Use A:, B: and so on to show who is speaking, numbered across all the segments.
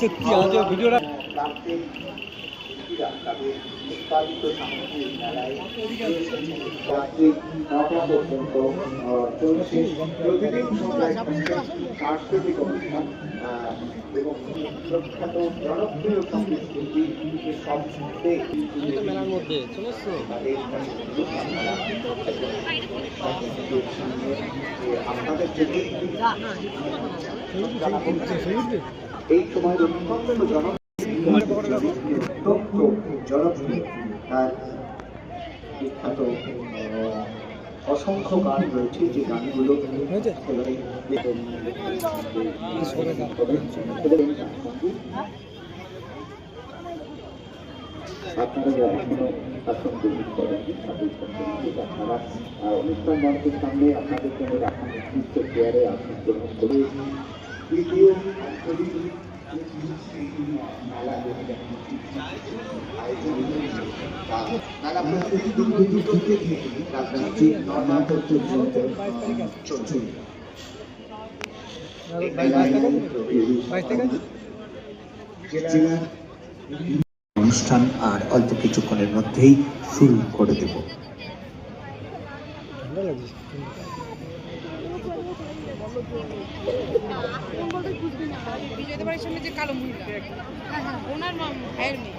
A: সত্যি আজ ভিডিওটা
B: তাদের উৎপাদিত এবং জনপ্রিয় সংগীত শিল্পী আপনাদের জন্য এই সময় অত্যন্ত জনপ্রিয় অত্যন্ত জনপ্রিয় তার বিখ্যাত অসংখ্য গান রয়েছে যে গানগুলো আপনারা যারা এখনও গ্রহণ তাদের আপনারা অনুষ্ঠান মঞ্চের সামনে আপনাদের জন্য রাখা নির্দিষ্ট চেয়ারে আসন গ্রহণ করে তৃতীয় অনুষ্ঠান আর অল্প কিছুক্ষণের মধ্যেই শুরু করে দেব।
C: বিজয়দের বাড়ির সামনে যে কালো মহিলা ওনার মা ভাইয়ের মেয়ে।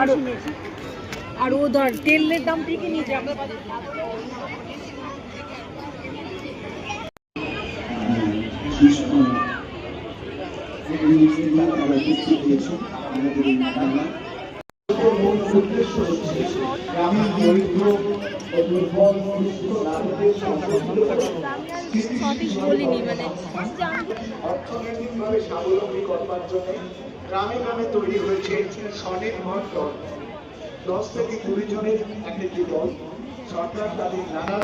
C: আর আর ও ধর তেলের দাম থেকে নিয়েছে। আমরা
D: মানে
B: অর্থনৈতিকভাবে স্বাবলম্বী করবার জন্য গ্রামে গ্রামে তৈরি হয়েছে স্বনির্ভর দল দশ থেকে কুড়ি জনের এক একটি দল সরকার তাদের নানা